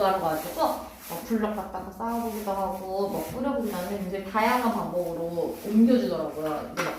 밀가루 가지고 막 블럭 갖다가 쌓아보기도 하고 막 하는데 이제 다양한 방법으로 옮겨주더라고요. 이제 막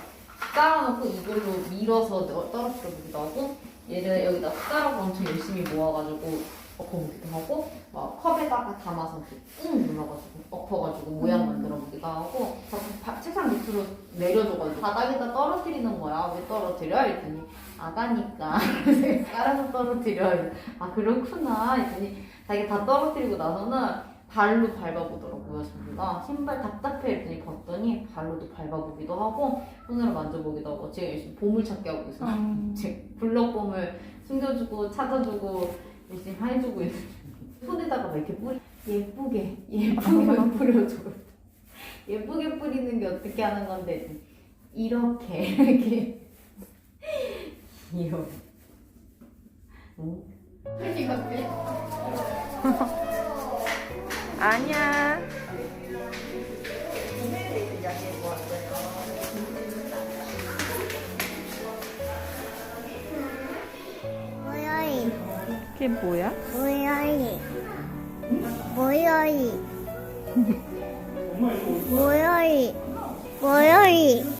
깔아놓고 이걸로 밀어서 넣- 떨어뜨려 보기도 하고 얘를 여기다 숟가락 엄청 열심히 모아가지고 엎어보기도 하고 막 컵에다가 담아서 꾹 눌러가지고 엎어가지고 모양 만들어 보기도 하고 자꾸 바- 책상 밑으로 내려줘가지고 바닥에다 떨어뜨리는 거야 왜 떨어뜨려? 했더니 아가니까 깔아서 떨어뜨려 아 그렇구나 했더니 자기 다 떨어뜨리고 나서는 발로 밟아보더라고요 자기가. 신발 답답해 했더니 봤더니 발로도 밟아보기도 하고 손으로 만져보기도 하고 지금 열심히 보물 찾기 하고 있어요. 지금 블럭봄을 숨겨주고 찾아주고 열심히 해주고 있는. 손에다가 막 이렇게 뿌리 예쁘게 예쁘게 뿌려줘 예쁘게 뿌리는 게 어떻게 하는 건데? 이렇게 이렇게. 귀여워. 응? 아니야. 모여이. 그게 뭐야? 모여이. 모여이. 모여이. 모여이